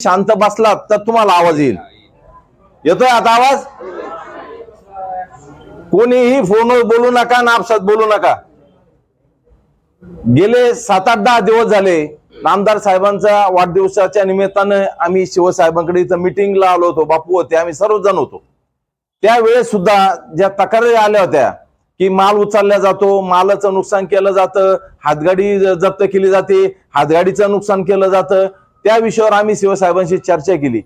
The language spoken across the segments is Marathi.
शांत बसलात तर तुम्हाला आवाज येईल. येतोय आता आवाज? कोणीही फोनवर बोलू नका नापसात बोलू नका. गेले सात आठ दहा दिवस झाले नामदार साहेबांचा वाढदिवसाच्या निमित्तानं आम्ही शिवसाहेबांकडे इथं मिटिंगला आलो होतो बापू होते आम्ही सर्वजण होतो. त्यावेळेस सुद्धा ज्या तक्रारी आल्या होत्या की माल उचलला जातो मालाचं नुकसान केलं जातं हातगाडी जप्त केली जाते हातगाडीचं नुकसान केलं जातं त्या विषयावर आम्ही शिवसाहेबांशी चर्चा केली.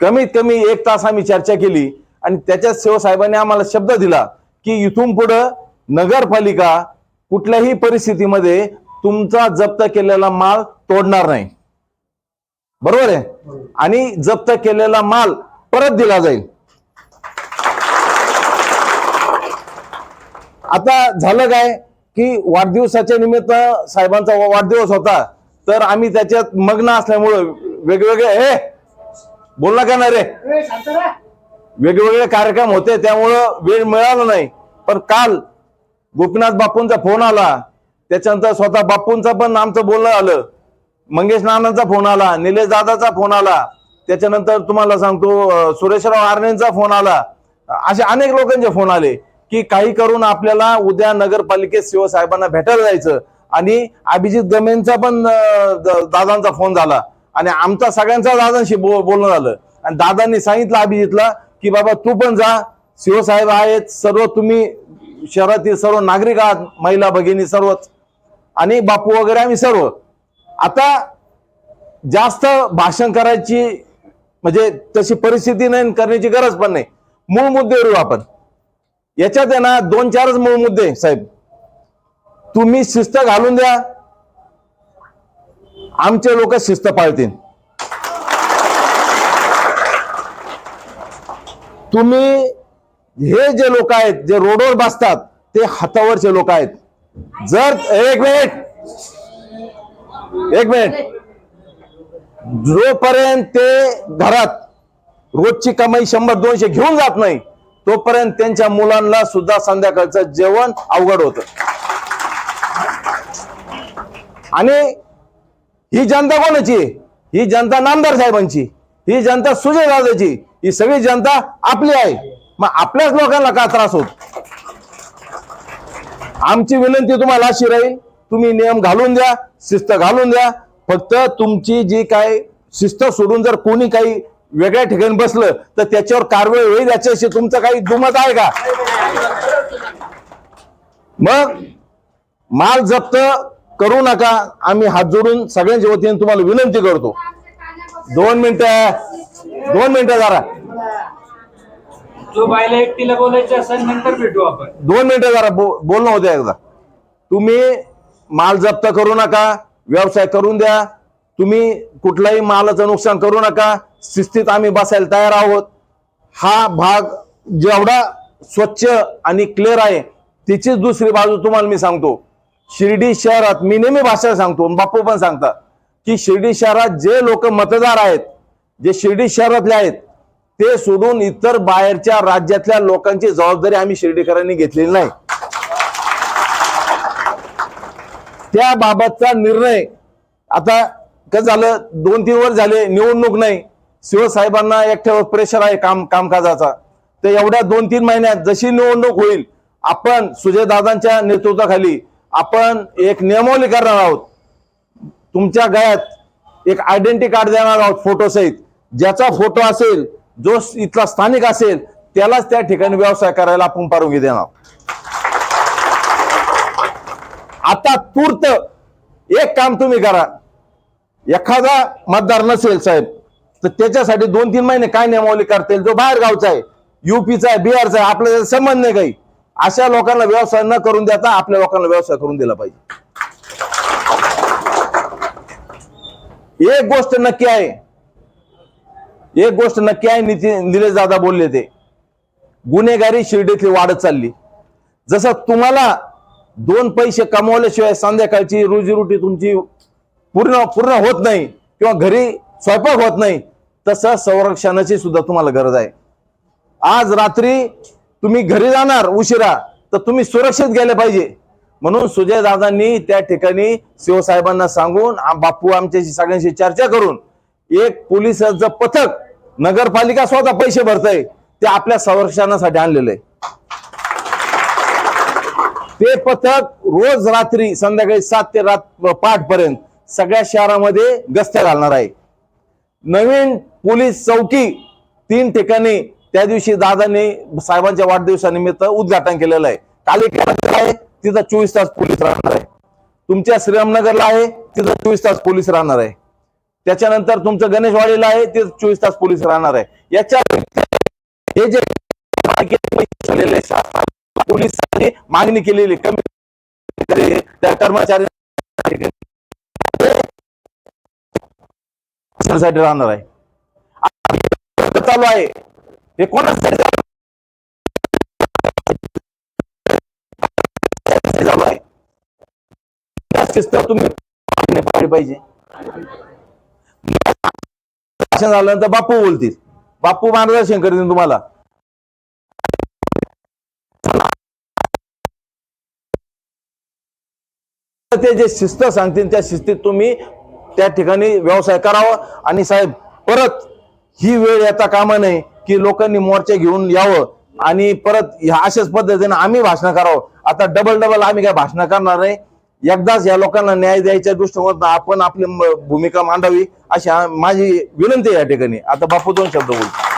कमीत कमी एक तास आम्ही चर्चा केली आणि त्याच्यात शिवसाहेबांनी आम्हाला शब्द दिला की इथून पुढं नगरपालिका कुठल्याही परिस्थितीमध्ये तुमचा जप्त केलेला माल तोडणार नाही. बरोबर आहे? आणि जप्त केलेला माल परत दिला जाईल. आता झालं काय की वाढदिवसाच्या निमित्त साहेबांचा वाढदिवस होता. तर आम्ही त्याच्यात मग्न असल्यामुळं वेगवेगळे हे! बोलला का नाही रे वेगवेगळे कार्यक्रम होते त्यामुळं वेळ मिळाला नाही. पण काल गोपीनाथ बापूंचा फोन आला. त्याच्यानंतर स्वतः बापूंचा पण आमचं बोलणं आलं. मंगेश नानांचा फोन आला निलेश दादाचा फोन आला. त्याच्यानंतर तुम्हाला सांगतो सुरेशराव आर्णेंचा फोन आला. असे अनेक लोकांचे फोन आले की काही करून आपल्याला उद्या नगरपालिकेत शिवसाहेबांना भेटायला जायचं. आणि अभिजित गमेंचा पण दादांचा फोन झाला. आणि आमचा सगळ्यांचा दादांशी बो- बोलणं झालं. आणि दादांनी सांगितलं अभिजितला की बाबा तू पण जा. शिवसाहेब आहेत. सर्व तुम्ही शहरातील सर्व नागरिक आहात. महिला भगिनी सर्वच. आणि बापू वगैरे आम्ही सर्व. आता जास्त भाषण करायची म्हणजे तशी परिस्थिती नाही करण्याची गरज पण नाही. मूळ मुद्दे येऊ आपण. याच्यात आहे ना दोन चारच मूळ मुद्दे साहेब. तुम्ही शिस्त घालून द्या. आमचे लोक शिस्त पाळतील. तुम्ही हे जे लोक आहेत जे रोडवर बसतात ते हातावरचे लोक आहेत. जर एक मिनिट. एक मिनिट. जोपर्यंत ते घरात रोजची कमाई शंभर दोनशे घेऊन जात नाही तोपर्यंत त्यांच्या मुलांना सुद्धा संध्याकाळचं जेवण अवघड होत. आणि ही जनता कोणाची? ही जनता नामदार साहेबांची. ही जनता सुजय दादाची. ही सगळी जनता आपली आहे. मग आपल्याच लोकांना का त्रास होत? आमची विनंती तुम्हाला अशी राहील तुम्ही नियम घालून द्या शिस्त घालून द्या. फक्त तुमची जी काय शिस्त सोडून जर कोणी काही वेगळ्या ठिकाणी बसलं तर त्याच्यावर कारवाई होईल याच्याशी तुमचं काही दुमत आहे का? मग माल जप्त करू नका. आम्ही हात जोडून सगळ्यांच्या वतीने तुम्हाला विनंती करतो. दोन मिनिटं दोन मिनिटं जरा. जो बायला एकटीला बोलायचं असेल नंतर भेटू आपण. दोन मिनिटं जरा बो- बोलणं होते एकदा. तुम्ही माल जप्त करू नका व्यवसाय करून द्या. तुम्ही कुठलाही मालाचं नुकसान करू नका. शिस्तीत आम्ही बसायला तयार आहोत. हा भाग जेवढा स्वच्छ आणि क्लिअर आहे तिचीच दुसरी बाजू तुम्हाला मी सांगतो. शिर्डी शहरात मी नेहमी भाषा सांगतो आणि बापू पण सांगतात की शिर्डी शहरात जे लोक मतदार आहेत जे शिर्डी शहरातले आहेत ते सोडून इतर बाहेरच्या राज्यातल्या लोकांची जबाबदारी आम्ही शिर्डीकरांनी घेतलेली नाही. त्या बाबतचा निर्णय आता कसं झालं दोन तीन वर्ष झाले निवडणूक नाही शिवसाहेबांना एकट्यावर प्रेशर आहे काम कामकाजाचा. तर एवढ्या दोन तीन महिन्यात जशी निवडणूक होईल आपण सुजयदादांच्या नेतृत्वाखाली आपण एक नियमावली करणार आहोत. तुमच्या गळ्यात एक आयडेंटिटी कार्ड देणार आहोत फोटो सहित. ज्याचा फोटो असेल जो इथला स्थानिक असेल त्यालाच त्या ठिकाणी व्यवसाय करायला आपण परवानगी देणार आता तूर्त एक काम तुम्ही करा. एखादा मतदार नसेल साहेब तर त्याच्यासाठी दोन तीन महिने काय नियमावली करता येईल? जो बाहेर गावचा आहे युपीचा आहे बिहारचा आहे आपल्याला संबंध नाही काही. अशा लोकांना व्यवसाय न करून देता आपल्या लोकांना व्यवसाय करून दिला पाहिजे. एक गोष्ट नक्की आहे. एक गोष्ट नक्की आहे नितीन निलेश दादा बोलले ते. गुन्हेगारी शिर्डीतली वाढत चालली. जसं तुम्हाला दोन पैसे कमवल्याशिवाय संध्याकाळची रोजीरोटी तुमची पूर्ण पूर्ण होत नाही किंवा घरी स्वयंपाक होत नाही तसं संरक्षणाची सुद्धा तुम्हाला गरज आहे. आज रात्री तुम्ही घरी जाणार उशिरा तर तुम्ही सुरक्षित गेले पाहिजे. म्हणून सुजय दादांनी त्या ठिकाणी शिवसाहेबांना सांगून बापू आमच्याशी सगळ्यांशी चर्चा करून एक पोलिसांचं पथक नगरपालिका स्वतः पैसे भरतय ते आपल्या संरक्षणासाठी आणलेलं आहे. ते पथक रोज रात्री संध्याकाळी सात ते रात पाठ पर्यंत सगळ्या शहरामध्ये गस्त घालणार आहे. नवीन पोलीस चौकी तीन ठिकाणी त्या दिवशी दादांनी साहेबांच्या वाढदिवसानिमित्त उद्घाटन केलेलं आहे. काली आहे तिथं चोवीस तास पोलीस राहणार आहे. तुमच्या श्रीरामनगरला आहे तिथं चोवीस तास पोलीस राहणार आहे. त्याच्यानंतर तुमचं गणेशवाडीला आहे तिथं चोवीस तास पोलीस राहणार आहे. याच्या हे जे पोलिसांनी मागणी केलेली कमी त्या कर्मचारी राहणार आहे. चालू आहे. हे चालू आहे शिस्त तुम्ही पाहिजे. झाल्यानंतर बापू बोलतील. बापू मार्गदर्शन करतील तुम्हाला. ते जे शिस्त सांगतील त्या शिस्तीत तुम्ही त्या ठिकाणी व्यवसाय करावा आणि साहेब परत ही वेळ येता कामा नये की लोकांनी मोर्चे घेऊन यावं. आणि परत ह्या अशाच पद्धतीने आम्ही भाषण करावं. आता डबल डबल आम्ही काय भाषण करणार नाही. एकदाच या लोकांना न्याय द्यायच्या दृष्टिकोन आपण आपली म- भूमिका मांडावी अशी माझी विनंती या ठिकाणी. आता बापू दोन शब्द बोलतो.